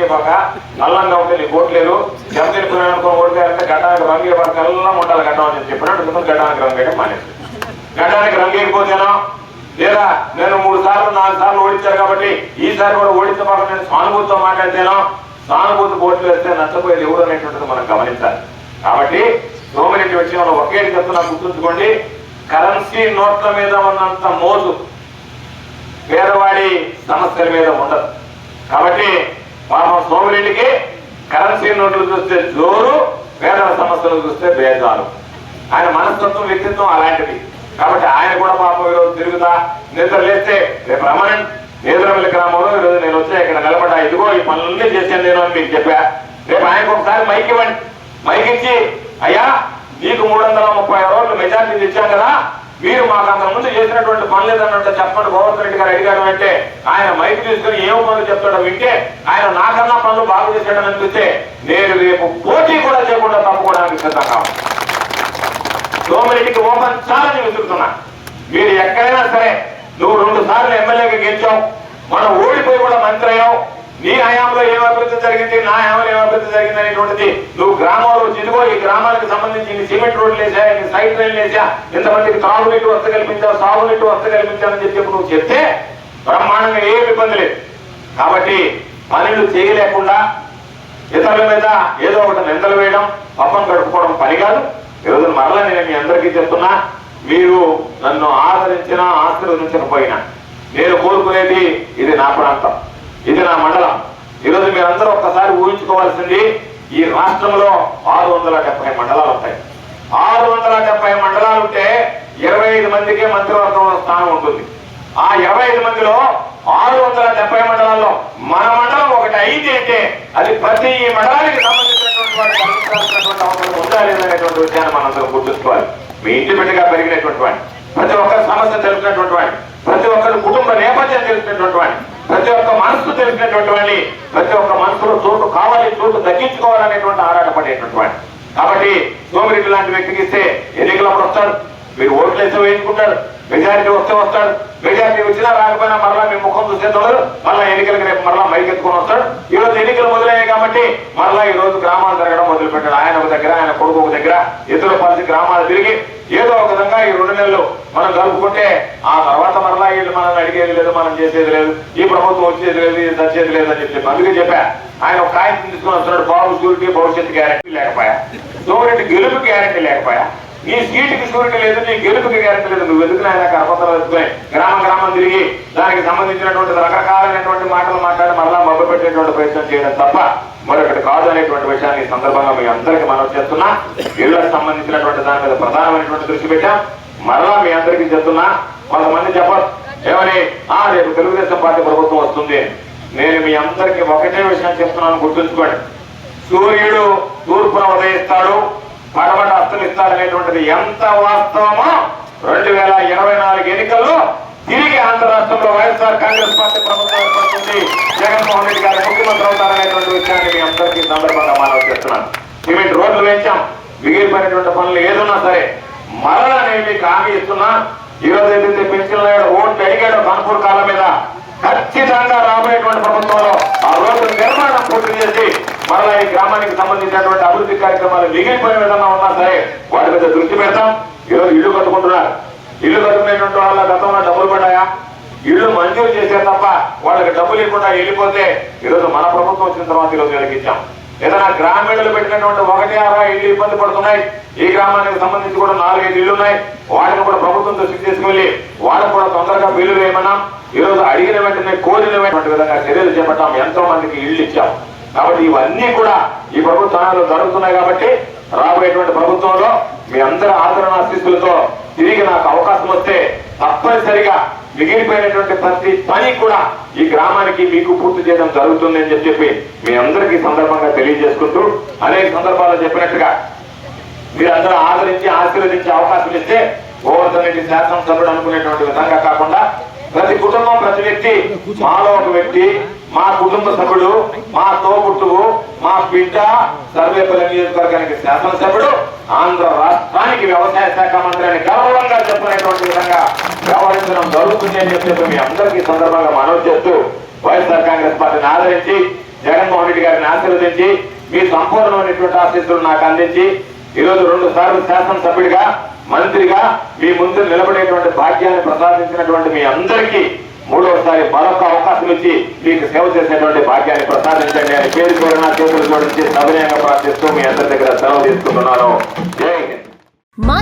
రంగే పక్క నల్లంగా ఉంటే నీకు ఓట్లేరు పురాణం అనుకో అంటే గడ్డానికి రంగే పక్క ఎల్లా ఉండాలి గడ్డం అని చెప్పినట్టు ముందు గడ్డానికి రంగేయడం మానేసి గడ్డానికి రంగు లేదా నేను మూడు సార్లు నాలుగు సార్లు ఓడించాను కాబట్టి ఈసారి కూడా ఓడించబాక నేను సానుభూతితో మాట్లాడితేనో? సానుభూతి ఓట్లు వేస్తే నష్టపోయేది ఎవరు అనేటువంటిది మనం గమనించాలి. కాబట్టి సోమిరెడ్డి విషయంలో ఒకే చెప్తున్నా గుర్తుంచుకోండి. కరెన్సీ నోట్ల మీద ఉన్నంత మోజు పేదవాడి సమస్యల మీద ఉండదు. కాబట్టి పాపం సోమిరెడ్డికి కరెన్సీ నోట్లు చూస్తే జోరు వేదన సమస్యలు చూస్తే భేదాలు ఆయన మనస్తత్వం వ్యక్తిత్వం అలాంటిది. కాబట్టి ఆయన కూడా పాపం ఈరోజు తిరుగుతా నిద్ర లేస్తే రేపు రమణ్ నిద్రమిల్లి గ్రామంలో ఈరోజు నేను వచ్చే ఇక్కడ నిలబడ్డా. ఇదిగో ఈ పనులన్నీ చేశాను నేను అని మీకు చెప్పా. రేపు ఆయనకు ఒకసారి మైక్ ఇవ్వండి. మైక్ ఇచ్చి అయ్యా నీకు మూడు వందల ముప్పై రోజులు మెజార్టీ ఇచ్చాం కదా వీరు మాకు అంత ముందు చేసినటువంటి పనులు ఏదన్నట్టు చెప్పండి. గోవర్ధన్ రెడ్డి గారు అడిగారు అంటే ఆయన మైక్ తీసుకుని ఏం పనులు చెప్తాడో వింటే ఆయన నాకన్నా పనులు బాగు చేశాడని అనిపిస్తే నేను రేపు పోటీ కూడా చేయకుండా తప్పుకోవడానికి సిద్ధంగా ఉన్నాను. సోమిరెడ్డికి ఓపెన్ ఛాలెంజ్ విసురుతున్నా మీరు ఎక్కడైనా సరే నువ్వు రెండు సార్లు ఎమ్మెల్యేగా గెలిచావు. మనం ఓడిపోయి కూడా మంత్రి అయ్యావు. నీ హయాంలో ఏం అభివృద్ధి జరిగింది? నా హయాంలో ఏం అభివృద్ధి జరిగింది అనేటువంటిది నువ్వు గ్రామంలో ఇదిగో ఈ గ్రామాలకు సంబంధించి ఇన్ని సిమెంట్ రోడ్లు వేసా ఇన్ని సైడ్ రైలు వేసా ఇంతమందికి తాగునీటి వస్త కల్పించావు సాగునీటి వస్త కల్పించాలని చెప్పి నువ్వు చెప్తే బ్రహ్మాండంగా ఏం ఇబ్బంది లేదు. కాబట్టి పనులు చేయలేకుండా ఇతరుల మీద ఏదో ఒకటి నిందలు వేయడం పప్పం గడుపుకోవడం పని కాదు. ఈరోజు మరలా నేను మీ అందరికీ చెప్తున్నా మీరు నన్ను ఆదరించినా ఆశీర్వదించకపోయినా నేను కోరుకునేది ఇది నా ప్రాంతం. ఇది నా మండలం. ఈరోజు మీరందరూ ఒక్కసారి ఊహించుకోవాల్సింది ఈ రాష్ట్రంలో ఆరు వందల డెబ్బై మండలాలు ఉంటాయి. ఆరు వందల డెబ్బై మండలాలు ఉంటే ఇరవై ఐదు మందికే మంత్రివర్గంలో స్థానం ఉంటుంది. ఆ ఇరవై ఐదు మందిలో ఆరు వందల డెబ్బై మండలాల్లో మన మండలం ఒకటి అయింది అంటే అది ప్రతి మండలానికి సంబంధించినటువంటి అవసరం ఉందా లేదనేటువంటి విషయాన్ని మనందరం గుర్తుంచుకోవాలి. మీ ఇంటి బిడ్డగా పెరిగినటువంటి వాడిని ప్రతి ఒక్కరి సమస్య తెలిసినటువంటి వాడిని ప్రతి ఒక్కరి కుటుంబ నేపథ్యం తెలిసినటువంటి వాడిని తెలిసినటువంటి వాడిని ప్రతి ఒక్క మనసులో చోటు కావాలి చోటు దక్కించుకోవాలనేటువంటి ఆరాటపడేటటువంటి వాడిని కాబట్టి సోమిరెడ్డి లాంటి వ్యక్తికి ఇస్తే ఎన్నికలప్పుడు వస్తాడు మీరు ఓట్లు ఎంత వేయించుకుంటారు. మెజారిటీ వస్తే వస్తాడు. మెజారిటీ వచ్చినా రాకపోయినా మరలా మీ ముఖం చూసే తొలరు మరలా ఎన్నికలకు రేపు మరలా మైకి ఎత్తుకొని వస్తాడు. ఈ రోజు ఎన్నికలు మొదలయ్యాయి కాబట్టి మరలా ఈ రోజు గ్రామాలు తిరగడం మొదలు పెట్టాడు ఆయన ఒక దగ్గర ఆయన కొడుకు ఒక దగ్గర ఇద్దరు పరిస్థితి గ్రామాలు తిరిగి ఏదో ఒక విధంగా ఈ రెండు నెలలు మనం జరుపుకుంటే ఆ తర్వాత మరలా వీళ్ళు మనం అడిగేది లేదు మనం చేసేది లేదు ఈ ప్రభుత్వం వచ్చేది లేదు ఇది తెచ్చేది లేదు అని చెప్పి అందుకే చెప్పా. ఆయన ఒక కాగితం తీసుకొని వస్తున్నాడు. బాబు షూరిటీ భవిష్యత్తు గ్యారెంటీ లేకపోయా? సోమరెడ్డి గెలుపు గ్యారెంటీ లేకపోయా? ఈ సీటుకి షూరిటీ లేదు నీ గెలుపుకి గ్యారెంటీ లేదు. నువ్వు ఎందుకు ఆయన కరపత్రాలు ఎత్తుకుని గ్రామ గ్రామం తిరిగి దానికి సంబంధించినటువంటి రకరకాలైనటువంటి మాటలు మాట్లాడి మరలా మబ్బు పెట్టేటువంటి ప్రయత్నం చేయడం తప్ప మరొకటి కాదు అనేటువంటి విషయాన్ని ఈ సందర్భంగా మీ అందరికీ మనం చేస్తున్నా ఇళ్ళకు సంబంధించినటువంటి దాని మీద ప్రధానమైనటువంటి దృష్టి పెట్టాం. మరలా మీ అందరికీ చెప్తున్నా. కొంతమంది చెప్పరు. ఏమని? ఆ రేపు తెలుగుదేశం పార్టీ ప్రభుత్వం వస్తుంది. నేను మీ అందరికీ ఒకటే విషయం చెప్తున్నాను గుర్తుంచుకోండి. సూర్యుడు తూర్పున ఉదయిస్తాడు. పడమట అస్తమిస్తాడు ఇస్తారనేటువంటిది ఎంత వాస్తవమో రెండు వేల ఇరవై నాలుగు ఎన్నికల్లో తిరిగి ఆంధ్ర రాష్ట్రంలో వైఎస్ఆర్ కాంగ్రెస్ పార్టీ ప్రభుత్వం ఏర్పడుతుంది. జగన్మోహన్ రెడ్డి గారు ముఖ్యమంత్రి అవుతారనేటువంటి విషయాన్ని మీ అందరికీ సందర్భంగా మనం చేస్తున్నాను. సిమెంట్ రోడ్లు వేయించాం. మిగిలిపోయినటువంటి పనులు ఏదున్నా సరే మరలా నేను మీకు హామీ ఇస్తున్నా. ఈరోజు ఏదైతే పెన్షన్ ఓట్లు అడిగాడో కాన్పూర్ కాలం మీద ఖచ్చితంగా రాబోయేటువంటి ప్రభుత్వంలో ఆ రోడ్డు నిర్మాణం పూర్తి చేసి మరలా ఈ గ్రామానికి సంబంధించినటువంటి అభివృద్ధి కార్యక్రమాలు మిగిలిపోయిన విధంగా ఉన్నా సరే వాటి మీద దృష్టి పెడతాం. ఈరోజు ఇల్లు కట్టుకుంటున్నారు. ఇల్లు కట్టుకునేటువంటి వాళ్ళ గతంలో డబ్బులు పడ్డాయా? ఇల్లు మంజూరు చేసే తప్ప వాళ్ళకి డబ్బులు ఇవ్వకుండా వెళ్ళిపోతే ఈరోజు మన ప్రభుత్వం వచ్చిన తర్వాత ఈరోజు వెలిగించాం ఏదైనా గ్రామీణులు పెట్టినటువంటి ఒకటి ఆరా ఇల్లు ఇబ్బంది పడుతున్నాయి. ఈ గ్రామానికి సంబంధించి కూడా నాలుగైదు ఇల్లు ఉన్నాయి. వాటిని కూడా ప్రభుత్వం దృష్టికి తీసుకువెళ్ళి వాళ్ళని కూడా తొందరగా బిల్లు వేయమన్నాం. ఈరోజు అడిగిన వెంటనే కోరిన వెంటనే విధంగా చర్యలు చేపట్టాం. ఎంతో మందికి ఇల్లు ఇచ్చాం. కాబట్టి ఇవన్నీ కూడా ఈ ప్రభుత్వాలు జరుగుతున్నాయి కాబట్టి రాబోయేటువంటి ప్రభుత్వంలో మీ అందరి ఆదరణ ఆశీస్సులతో తిరిగి నాకు అవకాశం వస్తే తప్పనిసరిగా మిగిలిపోయినటువంటి ప్రతి పని కూడా ఈ గ్రామానికి మీకు పూర్తి చేయడం జరుగుతుంది అని చెప్పి మీ అందరికీ సందర్భంగా తెలియజేసుకుంటూ అనేక సందర్భాల్లో చెప్పినట్టుగా మీరందరూ ఆదరించి ఆశీర్వదించే అవకాశం ఇస్తే గోవర్ధన్ రెడ్డి శాసనసభ్యుడు అనుకునేటువంటి విధంగా కాకుండా ప్రతి కుటుంబం ప్రతి వ్యక్తి మాలో ఒక వ్యక్తి మా కుటుంబ సభ్యుడు మా తోబుట్టువు మా బిడ్డ సర్వేపల్లి నియోజకవర్గానికి శాసనసభ్యుడు ఆంధ్ర రాష్ట్రానికి వ్యవసాయ శాఖ మంత్రి అని గౌరవంగా చెప్పినటువంటి విధంగా వ్యవహరించడం జరుగుతుంది అని చెప్పి మీ అందరికీ సందర్భంగా మనవి చేస్తూ వైఎస్ఆర్ కాంగ్రెస్ పార్టీని ఆదరించి జగన్మోహన్ రెడ్డి రెడ్డి గారిని ఆశీర్వదించి మీ సంపూర్ణమైనటువంటి ఆశీస్సులు నాకు అందించి ఈరోజు రెండు సార్లు శాసనసభ్యుడిగా మంత్రిగా మీ ముందు నిలబడేటువంటి భాగ్యాన్ని ప్రసాదించినటువంటి మీ అందరికీ మూడవసారి మరొక అవకాశం ఇచ్చి మీకు సేవ చేసేటువంటి భాగ్యాన్ని ప్రసాదించండి అని పేరు కోరిన చేతులు జోడించి సవినయంగా ప్రార్థిస్తూ మీ అందరి దగ్గర సెలవు తీసుకుంటున్నాను.